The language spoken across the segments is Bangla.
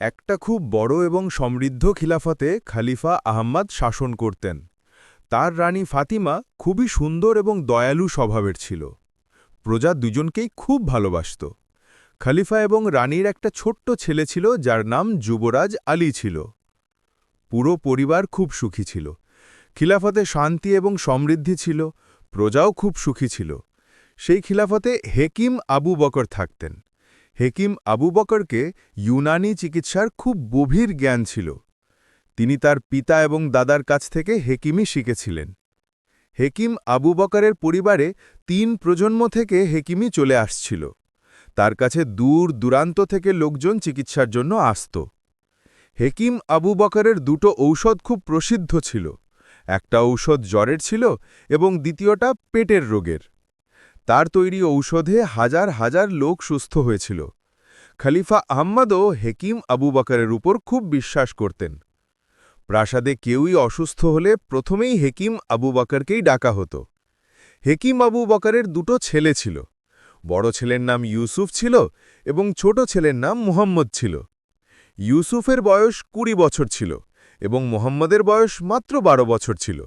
একটা খুব বড় এবং সমৃদ্ধ খিলাফতে খালিফা আহম্মদ শাসন করতেন। তার রানী ফাতিমা খুবই সুন্দর এবং দয়ালু স্বভাবের ছিল। প্রজা দুজনকেই খুব ভালোবাসত। খালিফা এবং রানীর একটা ছোট্ট ছেলে ছিল যার নাম যুবরাজ আলী ছিল। পুরো পরিবার খুব সুখী ছিল। খিলাফতে শান্তি এবং সমৃদ্ধি ছিল। প্রজাও খুব সুখী ছিল। সেই খিলাফতে হেকিম আবু বকর থাকতেন। হেকিম আবু বকরকে ইউনানি চিকিৎসার খুব গভীর জ্ঞান ছিল। তিনি তার পিতা এবং দাদার কাছ থেকে হেকিমই শিখেছিলেন। হেকিম আবু বকরের পরিবারে তিন প্রজন্ম থেকে হেকিমই চলে আসছিল। তার কাছে দূর দূরান্ত থেকে লোকজন চিকিৎসার জন্য আসত। হেকিম আবু বকরের দুটো ঔষধ খুব প্রসিদ্ধ ছিল। একটা ঔষধ জ্বরের ছিল এবং দ্বিতীয়টা পেটের রোগের। তার তৈরি ঔষধে হাজার হাজার লোক সুস্থ হয়েছিল। খলিফা আহম্মদও হেকিম আবু বকরের উপর খুব বিশ্বাস করতেন। প্রাসাদে কেউই অসুস্থ হলে প্রথমেই হেকিম আবু বকরকেই ডাকা হতো। হেকিম আবু বকরের দুটো ছেলে ছিল। বড় ছেলের নাম ইউসুফ ছিল এবং ছোট ছেলের নাম মুহাম্মদ ছিল। ইউসুফের বয়স কুড়ি বছর ছিল এবং মোহাম্মদের বয়স মাত্র বারো বছর ছিল।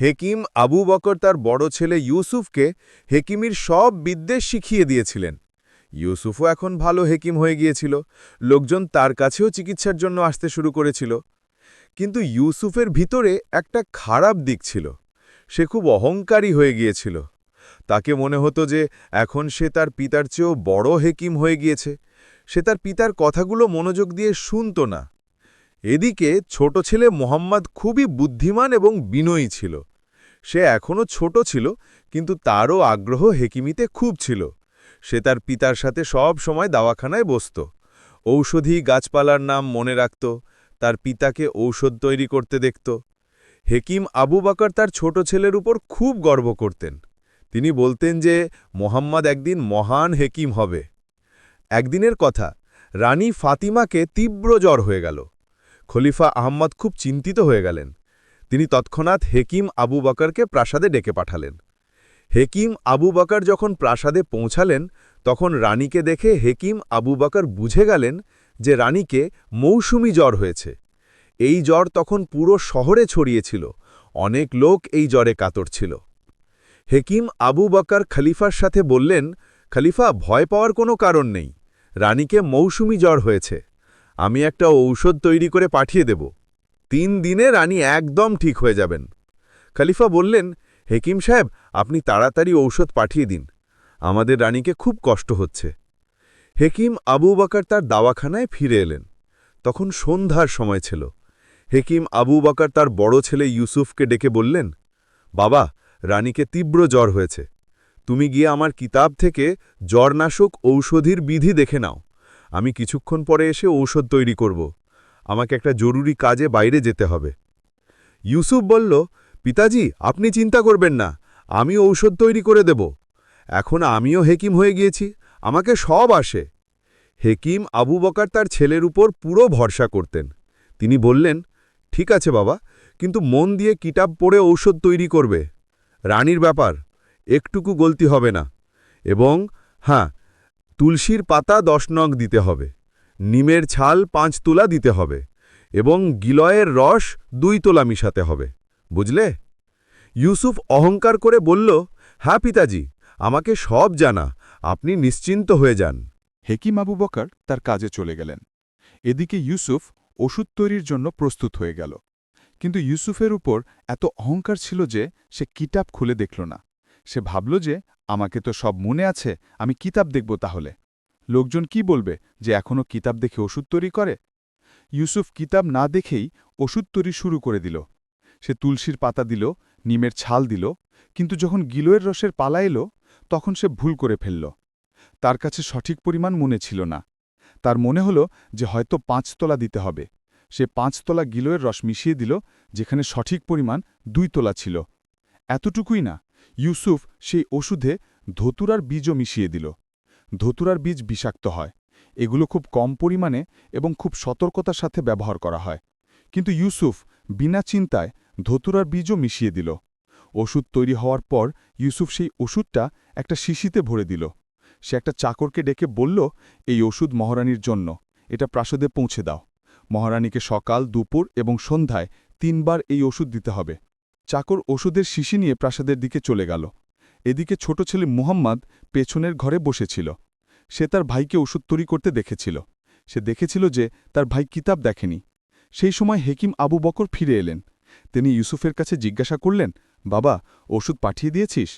হেকিম আবু বকর তার বড় ছেলে ইউসুফকে হেকিমির সব বিদ্বেষ শিখিয়ে দিয়েছিলেন। ইউসুফও এখন ভালো হেকিম হয়ে গিয়েছিল। লোকজন তার কাছেও চিকিৎসার জন্য আসতে শুরু করেছিল। কিন্তু ইউসুফের ভিতরে একটা খারাপ দিক ছিল। সে খুব অহংকারী হয়ে গিয়েছিল। তাকে মনে হতো যে এখন সে তার পিতার চেয়েও বড় হেকিম হয়ে গিয়েছে। সে তার পিতার কথাগুলো মনোযোগ দিয়ে শুনত না। এদিকে ছোট ছেলে মোহাম্মদ খুবই বুদ্ধিমান এবং বিনয়ী ছিল। সে এখনও ছোট ছিল, কিন্তু তারও আগ্রহ হেকিমিতে খুব ছিল। সে তার পিতার সাথে সব সময় দাওয়াখানায় বসত। ঔষধি গাছপালার নাম মনে রাখত, তার পিতাকে ঔষধ তৈরি করতে দেখত। হেকিম আবু বাকর তার ছোট ছেলের উপর খুব গর্ব করতেন। তিনি বলতেন যে, মোহাম্মদ একদিন মহান হেকিম হবে। একদিনের কথা, রানী ফাতিমাকে তীব্র জ্বর হয়ে গেল। খলিফা আহম্মদ খুব চিন্তিত হয়ে গেলেন। তিনি তৎক্ষণাৎ হেকিম আবু বকরকে প্রাসাদে ডেকে পাঠালেন। হেকিম আবু বকর যখন প্রাসাদে পৌঁছালেন, তখন রানীকে দেখে হেকিম আবু বকর বুঝে গেলেন যে রানীকে মৌসুমি জ্বর হয়েছে। এই জ্বর তখন পুরো শহরে ছড়িয়েছিল অনেক লোক এই জ্বরে কাতর ছিল। হেকিম আবু বকর খলিফার সাথে বললেন, খলিফা, ভয় পাওয়ার কোনো কারণ নেই। রানীকে মৌসুমি জ্বর হয়েছে। আমি একটা ঔষধ তৈরি করে পাঠিয়ে দেব। তিন দিনে রানী একদম ঠিক হয়ে যাবেন। খলিফা বললেন, হেকিম সাহেব, আপনি তাড়াতাড়ি ঔষধ পাঠিয়ে দিন। আমাদের রানীকে খুব কষ্ট হচ্ছে হেকিম আবু বাকার তার দাওয়াখানায় ফিরে এলেন। তখন সন্ধ্যার সময় ছিল। হেকিম আবু বাকার তার বড় ছেলে ইউসুফকে ডেকে বললেন, বাবা, রানীকে তীব্র জ্বর হয়েছে। তুমি গিয়ে আমার কিতাব থেকে জ্বরনাশক ঔষধির বিধি দেখে নাও। আমি কিছুক্ষণ পরে এসে ঔষধ তৈরি করব। আমাকে একটা জরুরি কাজে বাইরে যেতে হবে। ইউসুফ বলল, পিতাজি, আপনি চিন্তা করবেন না, আমি ঔষধ তৈরি করে দেব। এখন আমিও হেকিম হয়ে গিয়েছি, আমাকে সব আসে। হেকিম আবু বকার তার ছেলের উপর পুরো ভরসা করতেন। তিনি বললেন, ঠিক আছে বাবা, কিন্তু মন দিয়ে কিতাব পড়ে ঔষধ তৈরি করবে। রানীর ব্যাপার, একটুকু গলতি হবে না। এবং হ্যাঁ তুলসীর পাতা দশ নগ দিতে হবে, নিমের ছাল পাঁচ তোলা দিতে হবে, এবং গিলয়ের রস দুই তোলা মিশাতে হবে, বুঝলে? ইউসুফ অহংকার করে বলল হ্যাঁ পিতাজি, আমাকে সব জানা, আপনি নিশ্চিন্ত হয়ে যান। হেকিম আবু বকর তার কাজে চলে গেলেন। এদিকে ইউসুফ ওষুধ তৈরির জন্য প্রস্তুত হয়ে গেল। কিন্তু ইউসুফের উপর এত অহংকার ছিল যে সে কিতাব খুলে দেখল না। সে ভাবল যে আমাকে তো সব মনে আছে, আমি কিতাব দেখব তাহলে। লোকজন কি বলবে যে এখনও কিতাব দেখে ওষুধ তৈরি করে? ইউসুফ কিতাব না দেখেই ওষুধ তৈরি শুরু করে দিল। সে তুলসীর পাতা দিল, নিমের ছাল দিল, কিন্তু যখন গিলোয়ের রসের পালা এলো, তখন সে ভুল করে ফেলল। তার কাছে সঠিক পরিমাণ মনে ছিল না। তার মনে হল যে হয়তো পাঁচতলা দিতে হবে। সে পাঁচতলা গিলোয়ের রস মিশিয়ে দিল, যেখানে সঠিক পরিমাণ দুই তোলা ছিল। এতটুকুই না ইউসুফ সেই ওষুধে ধতুরার বীজও মিশিয়ে দিল। ধতুরার বীজ বিষাক্ত হয়। এগুলো খুব কম পরিমাণে এবং খুব সতর্কতার সাথে ব্যবহার করা হয়। কিন্তু ইউসুফ বিনা চিন্তায় ধতুরার বীজও মিশিয়ে দিল। ওষুধ তৈরি হওয়ার পর ইউসুফ সেই ওষুধটা একটা শিশিতে ভরে দিল। সে একটা চাকরকে ডেকে বলল, এই ওষুধ মহারানীর জন্য। এটা প্রাসাদে পৌঁছে দাও। মহারানীকে সকাল, দুপুর এবং সন্ধ্যায় তিনবার এই ওষুধ দিতে হবে। চাকর ওষুধের শিশি নিয়ে প্রাসাদের দিকে চলে গেল। এদিকে ছোট ছেলে মুহাম্মদ পেছনের ঘরে বসেছিল। সে তার ভাইকে ওষুধ তৈরি করতে দেখেছিল। সে দেখেছিল যে তার ভাই কিতাব দেখেনি। সেই সময় হেকিম আবু বকর ফিরে এলেন। তিনি ইউসুফের কাছে জিজ্ঞাসা করলেন, বাবা, ওষুধ পাঠিয়ে দিয়েছিস?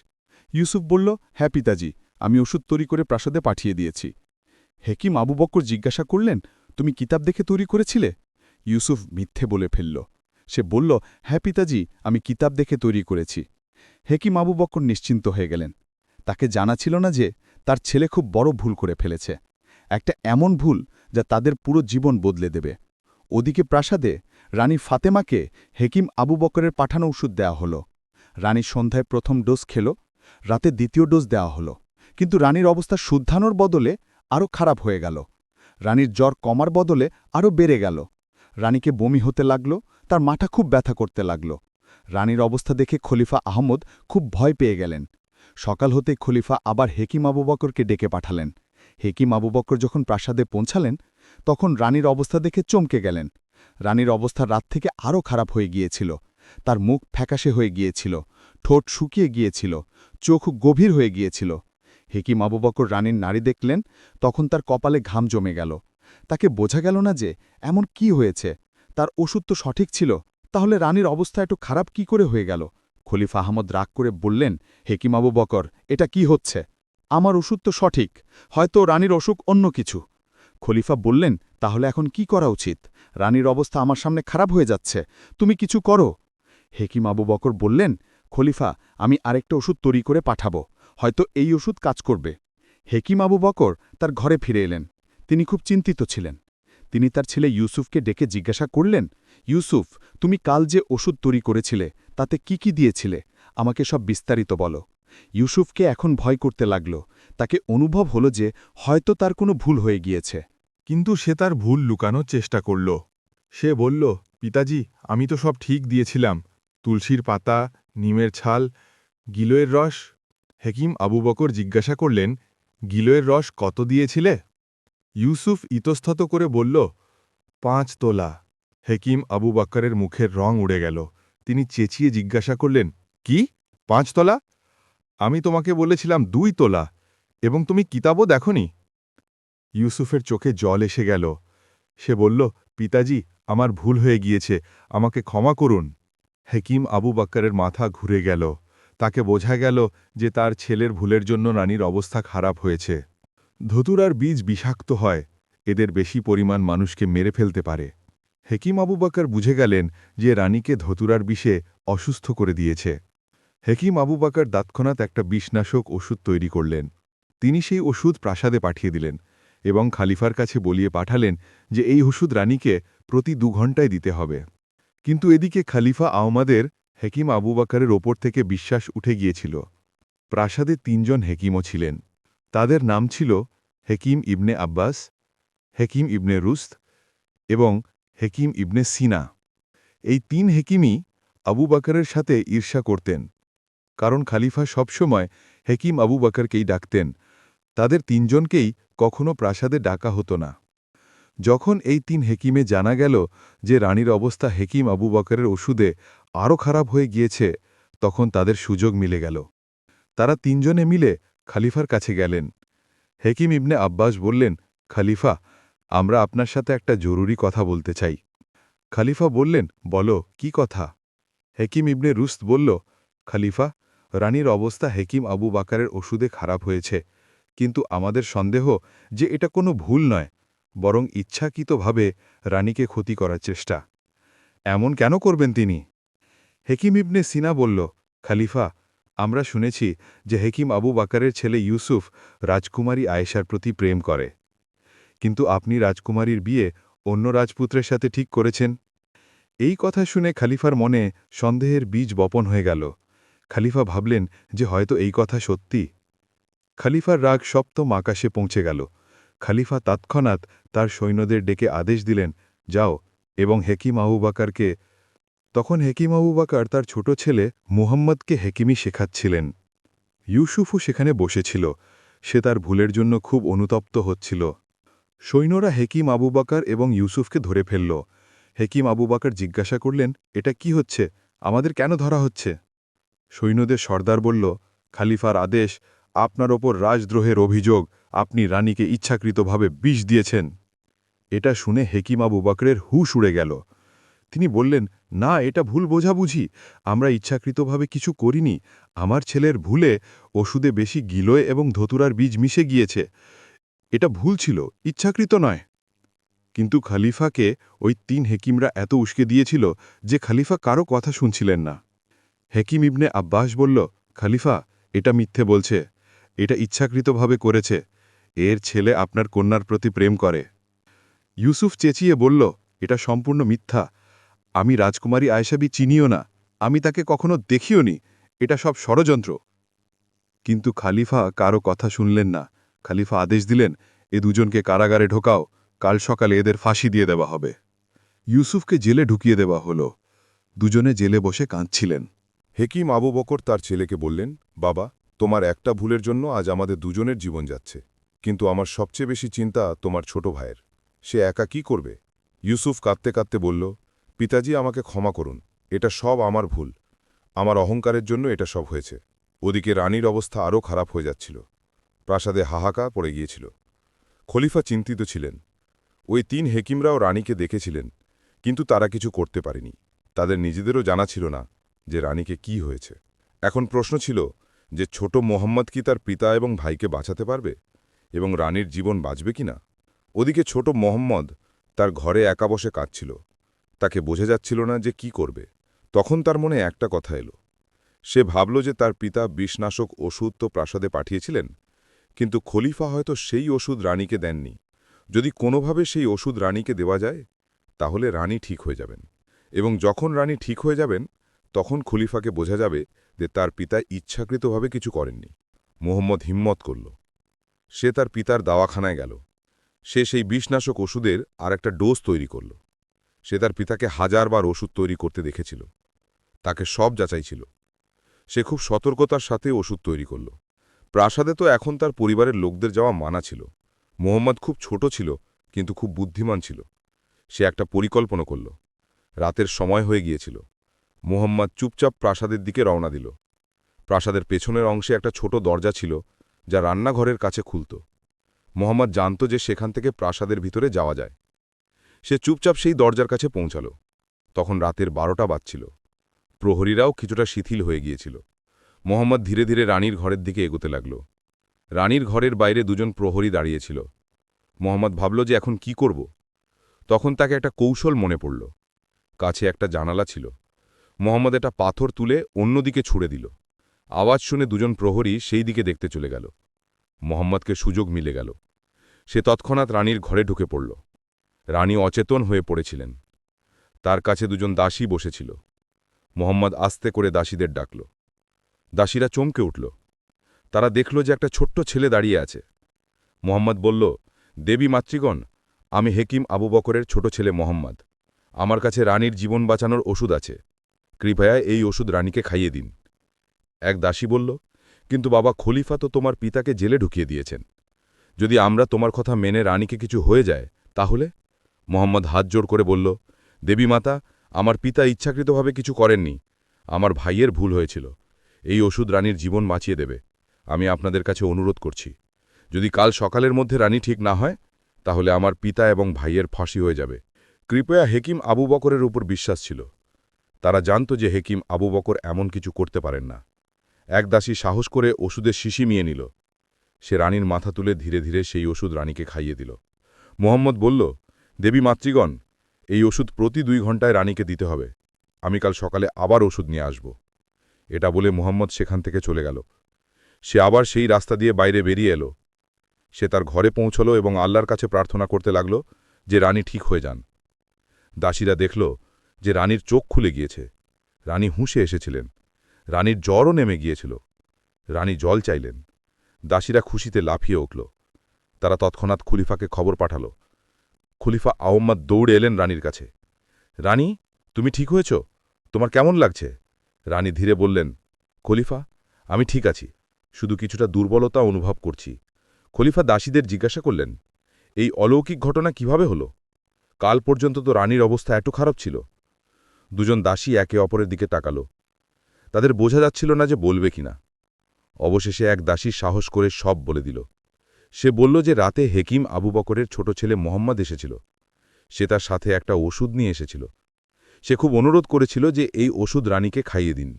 ইউসুফ বলল হ্যাঁ পিতাজি, আমি ওষুধ তৈরি করে প্রাসাদে পাঠিয়ে দিয়েছি। হেকিম আবু বকর জিজ্ঞাসা করলেন, তুমি কিতাব দেখে তৈরি করেছিলে? ইউসুফ মিথ্যে বলে ফেলল। সে বলল হ্যাঁ পিতাজি, আমি কিতাব দেখে তৈরি করেছি। হেকিম আবু বকর নিশ্চিন্ত হয়ে গেলেন। তাকে জানা ছিল না যে তার ছেলে খুব বড় ভুল করে ফেলেছে। একটা এমন ভুল যা তাদের পুরো জীবন বদলে দেবে। ওদিকে প্রাসাদে রানী ফাতেমাকে হেকিম আবু বকরের পাঠানো ওষুধ দেওয়া হলো। রানী সন্ধ্যায় প্রথম ডোজ খেল, রাতে দ্বিতীয় ডোজ দেওয়া হলো। কিন্তু রানীর অবস্থা শুদ্ধানোর বদলে আরও খারাপ হয়ে গেল। রানীর জ্বর কমার বদলে আরও বেড়ে গেল। রানীকে বমি হতে লাগল তার মাথা খুব ব্যথা করতে লাগল। রানীর অবস্থা দেখে খলিফা আহমদ খুব ভয় পেয়ে গেলেন। সকাল হতে খলিফা আবার হেকিম আবু বকরকে ডেকে পাঠালেন। হেকিম আবু বকর যখন প্রাসাদে পৌঁছালেন, তখন রানীর অবস্থা দেখে চমকে গেলেন। রানীর অবস্থা রাত থেকে আরও খারাপ হয়ে গিয়েছিল। তার মুখ ফ্যাকাশে হয়ে গিয়েছিল, ঠোঁট শুকিয়ে গিয়েছিল, চোখ গভীর হয়ে গিয়েছিল। হেকিম আবু বকর রানীর নারী দেখলেন, তখন তার কপালে ঘাম জমে গেল। তাকে বোঝা গেল না যে, এমন কি হয়েছে? তার ওষুধ তো সঠিক ছিল, তাহলে রানীর অবস্থা একটু খারাপ কি করে হয়ে গেল? খলিফা আহমদ রাগ করে বললেন, হেকিমাবু বকর, এটা কি হচ্ছে? আমার ওষুধ তো সঠিক, হয়তো রানীর অসুখ অন্য কিছু। খলিফা বললেন, তাহলে এখন কি করা উচিত? রানীর অবস্থা আমার সামনে খারাপ হয়ে যাচ্ছে, তুমি কিছু করো। হেকিম আবু বকর বললেন, খলিফা, আমি আরেকটা ওষুধ তৈরি করে পাঠাবো, হয়তো এই ওষুধ কাজ করবে। হেকিম আবু বকর তার ঘরে ফিরে এলেন, তিনি খুব চিন্তিত ছিলেন। তিনি তার ছেলে ইউসুফকে ডেকে জিজ্ঞাসা করলেন, ইউসুফ, তুমি কাল যে ওষুধ তৈরি করেছিলে, তাতে কি কি দিয়েছিলে? আমাকে সব বিস্তারিত বলো। ইউসুফকে এখন ভয় করতে লাগল। তাকে অনুভব হলো যে হয়তো তার কোনো ভুল হয়ে গিয়েছে। কিন্তু সে তার ভুল লুকানোর চেষ্টা করল। সে বলল, পিতাজি, আমি তো সব ঠিক দিয়েছিলাম। তুলসীর পাতা, নিমের ছাল, গিলোয়ের রস। হেকিম আবু বকর জিজ্ঞাসা করলেন, গিলোয়ের রস কত দিয়েছিলে? ইউসুফ ইতস্তত করে বলল, পাঁচ তোলা। হেকিম আবু বাক্কারের মুখের রং উড়ে গেল। তিনি চেঁচিয়ে জিজ্ঞাসা করলেন, কি? পাঁচ তোলা? আমি তোমাকে বলেছিলাম দুই তোলা, এবং তুমি কিতাবও দেখনি? ইউসুফের চোখে জল এসে গেল। সে বলল, পিতাজি, আমার ভুল হয়ে গিয়েছে, আমাকে ক্ষমা করুন। হেকিম আবু বাক্কারের মাথা ঘুরে গেল। তাকে বোঝা গেল যে তার ছেলের ভুলের জন্য রানীর অবস্থা খারাপ হয়েছে। ধতুরার বীজ বিষাক্ত হয়, এদের বেশি পরিমাণ মানুষকে মেরে ফেলতে পারে। হেকিম আবু বাক্কার বুঝে গেলেন যে রানীকে ধতুরার বিষে অসুস্থ করে দিয়েছে। হেকিম আবু তৎক্ষণাৎ একটা বিষনাশক ওষুধ তৈরি করলেন। তিনি সেই ওষুধ প্রাসাদে পাঠিয়ে দিলেন এবং খালিফার কাছে বলিয়ে পাঠালেন যে এই ওষুধ রানীকে প্রতি দু ঘণ্টায় দিতে হবে। কিন্তু এদিকে খালিফা আহমাদের হেকিম আবু বাকারের ওপর থেকে বিশ্বাস উঠে গিয়েছিল। প্রাসাদে তিনজন হেকিমও ছিলেন। তাদের নাম ছিল হেকিম ইবনে আব্বাস, হেকিম ইবনে রুস্ত এবং হেকিম ইবনে সিনা। এই তিন হেকিমই আবু বাকারের সাথে ঈর্ষা করতেন, কারণ খালিফা সবসময় হেকিম আবু বাকারকেই ডাকতেন। তাদের তিনজনকেই কখনো প্রাসাদে ডাকা হতো না। যখন এই তিন হেকিমে জানা গেল যে রানীর অবস্থা হেকিম আবু বকরের ওষুধে আরও খারাপ হয়ে গিয়েছে, তখন তাদের সুযোগ মিলে গেল। তারা তিনজনে মিলে খালিফার কাছে গেলেন। হেকিম ইবনে আব্বাস বললেন, খালিফা, আমরা আপনার সাথে একটা জরুরি কথা বলতে চাই। খালিফা বললেন, বলো, কি কথা? হেকিম ইবনে রুস্ত বলল, খালিফা, রানীর অবস্থা হেকিম আবু বাকারের ওষুধে খারাপ হয়েছে। কিন্তু আমাদের সন্দেহ যে এটা কোনো ভুল নয়, বরং ইচ্ছাকৃতভাবে রানীকে ক্ষতি করার চেষ্টা। এমন কেন করবেন তিনি? হেকিম ইবনে সিনা বলল, খালিফা আমরা শুনেছি যে হেকিম আবু বাকারের ছেলে ইউসুফ রাজকুমারী আয়েশার প্রতি প্রেম করে। কিন্তু আপনি রাজকুমারীর বিয়ে অন্য রাজপুত্রের সাথে ঠিক করেছেন? এই কথা শুনে খালিফার মনে সন্দেহের বীজ বপন হয়ে গেল। খালিফা ভাবলেন যে হয়তো এই কথা সত্যি। খালিফার রাগ সপ্তম আকাশে পৌঁছে গেল। খালিফা তৎক্ষণাৎ তার সৈন্যদের ডেকে আদেশ দিলেন, যাও এবং হেকিম আবুবাকারকে তখন হেকিম আবুবাকার তার ছোট ছেলে মুহাম্মদকে হেকিমি শেখাচ্ছিলেন। ইউসুফও সেখানে বসেছিল। সে তার ভুলের জন্য খুব অনুতপ্ত হচ্ছিল। সৈন্যরা হেকিম আবু বাকার এবং ইউসুফকে ধরে ফেলল। হেকিম আবু বাকার জিজ্ঞাসা করলেন, এটা কি হচ্ছে? আমাদের কেন ধরা হচ্ছে? সৈন্যদের সর্দার বলল, খালিফার আদেশ, আপনার ওপর রাজদ্রোহের অভিযোগ, আপনি রানীকে ইচ্ছাকৃতভাবে বিষ দিয়েছেন। এটা শুনে হেকিম আবু বাকরের হুশ উড়ে গেল। তিনি বললেন, না, এটা ভুল বোঝাবুঝি। আমরা ইচ্ছাকৃতভাবে কিছু করিনি। আমার ছেলের ভুলে ওষুধে বেশি গিলোয় এবং ধতুরার বীজ মিশে গিয়েছে। এটা ভুল ছিল, ইচ্ছাকৃত নয়। কিন্তু খালিফাকে ওই তিন হেকিমরা এত উস্কে দিয়েছিল যে খালিফা কারও কথা শুনছিলেন না। হেকিম ইবনে আব্বাস বলল, খালিফা, এটা মিথ্যে বলছে। এটা ইচ্ছাকৃতভাবে করেছে। এর ছেলে আপনার কন্যার প্রতি প্রেম করে। ইউসুফ চেঁচিয়ে বলল, এটা সম্পূর্ণ মিথ্যা। আমি রাজকুমারী আয়সাবি চিনিও না, আমি তাকে কখনো দেখিও নি, এটা সব ষড়যন্ত্র। কিন্তু খালিফা কারও কথা শুনলেন না। খালিফা আদেশ দিলেন, এ দুজনকে কারাগারে ঢোকাও, কাল সকালে এদের ফাঁসি দিয়ে দেওয়া হবে। ইউসুফকে জেলে ঢুকিয়ে দেওয়া হলো। দুজনে জেলে বসে কাঁদছিলেন। হেকিম আবু বকর তার ছেলেকে বললেন, বাবা, তোমার একটা ভুলের জন্য আজ আমাদের দুজনের জীবন যাচ্ছে। কিন্তু আমার সবচেয়ে বেশি চিন্তা তোমার ছোট ভাইয়ের। সে একা কি করবে? ইউসুফ কাঁদতে কাঁদতে বলল পিতাজি আমাকে ক্ষমা করুন, এটা সব আমার ভুল। আমার অহংকারের জন্য এটা সব হয়েছে। ওদিকে রানীর অবস্থা আরও খারাপ হয়ে যাচ্ছিল। প্রাসাদে হাহাকা পড়ে গিয়েছিল। খলিফা চিন্তিত ছিলেন। ওই তিন হেকিমরাও রানীকে দেখেছিলেন, কিন্তু তারা কিছু করতে পারেনি। তাদের নিজেদেরও জানা ছিল না যে রানীকে কি হয়েছে। এখন প্রশ্ন ছিল যে ছোট মোহাম্মদ কি তার পিতা এবং ভাইকে বাঁচাতে পারবে এবং রানীর জীবন বাঁচবে কিনা? ওদিকে ছোট মোহাম্মদ তার ঘরে একা বসে কাঁদছিল। তাকে বোঝা যাচ্ছিল না যে কি করবে। তখন তার মনে একটা কথা এলো। সে ভাবল যে তার পিতা বিষনাশক ওষুধ তো প্রাসাদে পাঠিয়েছিলেন, কিন্তু খলিফা হয়তো সেই ওষুধ রানীকে দেননি। যদি কোনোভাবে সেই ওষুধ রানীকে দেওয়া যায়, তাহলে রানী ঠিক হয়ে যাবেন। এবং যখন রানী ঠিক হয়ে যাবেন, তখন খলিফাকে বোঝা যাবে যে তার পিতা ইচ্ছাকৃতভাবে কিছু করেননি। মোহাম্মদ হিম্মত করল। সে তার পিতার দাওয়াখানায় গেল। সে সেই বিষনাশক ওষুধের আর একটা ডোজ তৈরি করল। সে তার পিতাকে হাজারবার ওষুধ তৈরি করতে দেখেছিল। তাকে সব যাচাই ছিল। সে খুব সতর্কতার সাথে ওষুধ তৈরি করল। প্রাসাদে তো এখন তার পরিবারের লোকদের যাওয়া মানা ছিল। মোহাম্মদ খুব ছোট ছিল, কিন্তু খুব বুদ্ধিমান ছিল। সে একটা পরিকল্পনা করল। রাতের সময় হয়ে গিয়েছিল। মোহাম্মদ চুপচাপ প্রাসাদের দিকে রওনা দিল। প্রাসাদের পেছনের অংশে একটা ছোট দরজা ছিল, যা রান্নাঘরের কাছে খুলত। মোহাম্মদ জানত যে সেখান থেকে প্রাসাদের ভিতরে যাওয়া যায়। সে চুপচাপ সেই দরজার কাছে পৌঁছাল। তখন রাতের বারোটা বাজছিল। প্রহরীরাও কিছুটা শিথিল হয়ে গিয়েছিল। মোহাম্মদ ধীরে ধীরে রানীর ঘরের দিকে এগোতে লাগল। রানীর ঘরের বাইরে দুজন প্রহরী দাঁড়িয়েছিল। মোহাম্মদ ভাবল যে এখন কি করব। তখন তাকে একটা কৌশল মনে পড়ল। কাছে একটা জানালা ছিল। মোহাম্মদ একটা পাথর তুলে অন্যদিকে ছুড়ে দিল। আওয়াজ শুনে দুজন প্রহরী সেই দিকে দেখতে চলে গেল। মোহাম্মদকে সুযোগ মিলে গেল। সে তৎক্ষণাৎ রানীর ঘরে ঢুকে পড়ল। রানী অচেতন হয়ে পড়েছিলেন। তার কাছে দুজন দাসী বসেছিল। মোহাম্মদ আস্তে করে দাসীদের ডাকল। দাসীরা চমকে উঠল। তারা দেখল যে একটা ছোট্ট ছেলে দাঁড়িয়ে আছে। মোহাম্মদ বলল, দেবী মাতৃগণ, আমি হেকিম আবু বকরের ছোট ছেলে মোহাম্মদ। আমার কাছে রানীর জীবন বাঁচানোর ওষুধ আছে। কৃপয়া এই ওষুধ রানীকে খাইয়ে দিন। এক দাসী বলল, কিন্তু বাবা, খলিফা তো তোমার পিতাকে জেলে ঢুকিয়ে দিয়েছেন। যদি আমরা তোমার কথা মেনে রানীকে কিছু হয়ে যায়, তাহলে? মোহাম্মদ হাত জোড় করে বলল, দেবী মাতা, আমার পিতা ইচ্ছাকৃতভাবে কিছু করেননি। আমার ভাইয়ের ভুল হয়েছিল। এই ওষুধ রানীর জীবন বাঁচিয়ে দেবে। আমি আপনাদের কাছে অনুরোধ করছি। যদি কাল সকালের মধ্যে রানী ঠিক না হয়, তাহলে আমার পিতা এবং ভাইয়ের ফাঁসি হয়ে যাবে। কৃপয়া হেকিম আবু বকরের উপর বিশ্বাস ছিল। তারা জানত যে হেকিম আবু বকর এমন কিছু করতে পারেন না। এক দাসী সাহস করে ওষুধের শিশি মিয়ে নিল। সে রানীর মাথা তুলে ধীরে ধীরে সেই ওষুধ রানীকে খাইয়ে দিল। মোহাম্মদ বলল দেবী মাতৃগণ, এই ওষুধ প্রতি দুই ঘন্টায় রানীকে দিতে হবে। আমি কাল সকালে আবার ওষুধ নিয়ে আসব। এটা বলে মোহাম্মদ সেখান থেকে চলে গেল। সে আবার সেই রাস্তা দিয়ে বাইরে বেরিয়ে এলো। সে তার ঘরে পৌঁছল এবং আল্লাহর কাছে প্রার্থনা করতে লাগল যে রানী ঠিক হয়ে যান। দাসীরা দেখল যে রানীর চোখ খুলে গিয়েছে। রানী হুঁশে এসেছিলেন। রানীর জ্বরও নেমে গিয়েছিল। রানী জল চাইলেন। দাসীরা খুশিতে লাফিয়ে উঠল। তারা তৎক্ষণাৎ খলিফাকে খবর পাঠাল। খলিফা আহম্মদ দৌড়ে এলেন রানীর কাছে। রানী, তুমি ঠিক হয়েছ? তোমার কেমন লাগছে? রানী ধীরে বললেন, খলিফা, আমি ঠিক আছি। শুধু কিছুটা দুর্বলতা অনুভব করছি। খলিফা দাসীদের জিজ্ঞাসা করলেন, এই অলৌকিক ঘটনা কীভাবে হলো? কাল পর্যন্ত তো রানীর অবস্থা এত খারাপ ছিল। দুজন দাসী একে অপরের দিকে তাকালো। তাদের বোঝা যাচ্ছিল না যে বলবে কিনা। অবশেষে এক দাসী সাহস করে সব বলে দিল। সে বলল যে রাতে হেকিম আবু বকরের ছোট ছেলে মোহাম্মদ এসেছিল। সে তার সাথে একটা ওষুধ নিয়ে এসেছিল। সে খুব অনুরোধ করেছিল যে এই ওষুধ রানীকে খাইয়ে দিন।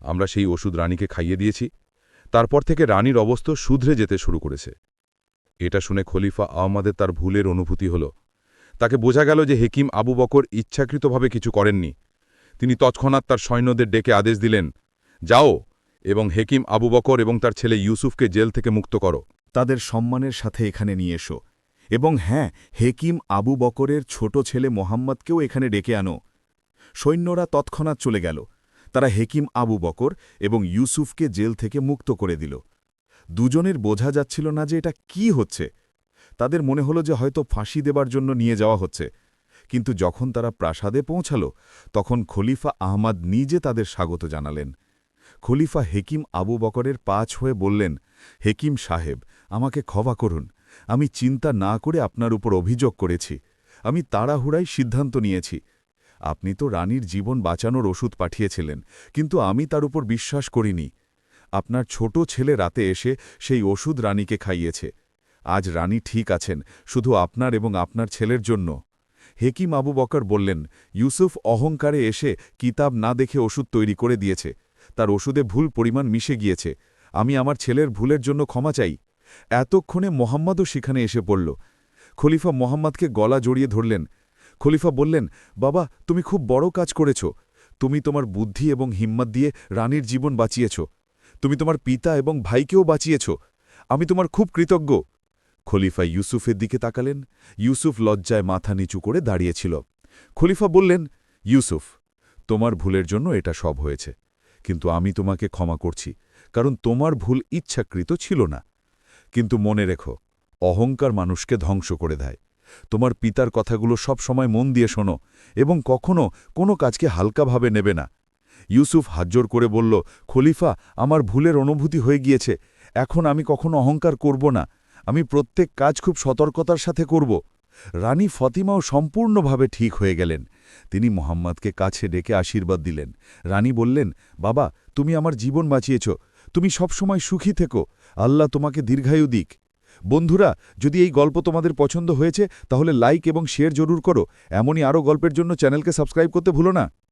আমরা সেই ওষুধ রানীকে খাইয়ে দিয়েছি। তারপর থেকে রানীর অবস্থা শুধরে যেতে শুরু করেছে। এটা শুনে খলিফা আহমদের তার ভুলের অনুভূতি হল। তাকে বোঝা গেল যে হেকিম আবু বকর ইচ্ছাকৃতভাবে কিছু করেননি। তিনি তৎক্ষণাৎ তার সৈন্যদের ডেকে আদেশ দিলেন, যাও এবং হেকিম আবু বকর এবং তার ছেলে ইউসুফকে জেল থেকে মুক্ত করো। তাদের সম্মানের সাথে এখানে নিয়ে এসো। এবং হ্যাঁ হেকিম আবু বকরের ছোট ছেলে মোহাম্মদকেও এখানে ডেকে আনো। সৈন্যরা তৎক্ষণাৎ চলে গেল। তারা হেকিম আবু বকর এবং ইউসুফকে জেল থেকে মুক্ত করে দিল। দুজনের বোঝা যাচ্ছিল না যে এটা কি হচ্ছে। তাদের মনে হলো যে হয়তো ফাঁসি দেবার জন্য নিয়ে যাওয়া হচ্ছে। কিন্তু যখন তারা প্রাসাদে পৌঁছাল, তখন খলিফা আহমাদ নিজে তাদের স্বাগত জানালেন। খলিফা হেকিম আবু বকরের পাঁচ হয়ে বললেন, হেকিম সাহেব, আমাকে ক্ষমা করুন। আমি চিন্তা না করে আপনার উপর অভিযোগ করেছি। আমি তাড়াহুড়াই সিদ্ধান্ত নিয়েছি। আপনি তো রানীর জীবন বাঁচানোর ওষুধ পাঠিয়েছিলেন, কিন্তু আমি তার উপর বিশ্বাস করিনি। আপনার ছোট ছেলে রাতে এসে সেই ওষুধ রানীকে খাইয়েছে। আজ রানী ঠিক আছেন, শুধু আপনার এবং আপনার ছেলের জন্য। হেকিম আবু বকর বললেন, ইউসুফ অহংকারে এসে কিতাব না দেখে ওষুধ তৈরি করে দিয়েছে। তার ওষুধে ভুল পরিমাণ মিশে গিয়েছে। আমি আমার ছেলের ভুলের জন্য ক্ষমা চাই। এতক্ষণে মোহাম্মদও সেখানে এসে পড়ল। খলিফা মোহাম্মদকে গলা জড়িয়ে ধরলেন। খলিফা বললেন, বাবা, তুমি খুব বড় কাজ করেছ। তুমি তোমার বুদ্ধি এবং হিম্মত দিয়ে রানীর জীবন বাঁচিয়েছ। তুমি তোমার পিতা এবং ভাইকেও বাঁচিয়েছ। আমি তোমার খুব কৃতজ্ঞ। খলিফা ইউসুফের দিকে তাকালেন। ইউসুফ লজ্জায় মাথা নিচু করে দাঁড়িয়েছিল খলিফা বললেন, ইউসুফ, তোমার ভুলের জন্য এটা সব হয়েছে। কিন্তু আমি তোমাকে ক্ষমা করছি, কারণ তোমার ভুল ইচ্ছাকৃত ছিল না। কিন্তু মনে রেখো, অহংকার মানুষকে ধ্বংস করে দেয়। তোমার পিতার কথাগুলো সব সময় মন দিয়ে শোনো এবং কখনো কোনো কাজকে হালকাভাবে নেবে না। ইউসুফ হাজ্জর করে বলল, খলিফা, আমার ভুলের অনুভূতি হয়ে গিয়েছে। এখন আমি কখনো অহংকার করব না। আমি প্রত্যেক কাজ খুব সতর্কতার সাথে করব। রানী ফতিমাও সম্পূর্ণভাবে ঠিক হয়ে গেলেন। তিনি মোহাম্মদকে কাছে ডেকে আশীর্বাদ দিলেন। রানী বললেন, বাবা, তুমি আমার জীবন বাঁচিয়েছ। তুমি সবসময় সুখী থেকো। আল্লাহ তোমাকে দীর্ঘায়ু দিক। বন্ধুরা, যদি এই গল্প তোমাদের পছন্দ হয়েছে, তাহলে লাইক এবং শেয়ার জরুর করো। এমনই আরও গল্পের জন্য চ্যানেলকে সাবস্ক্রাইব করতে ভুলো না।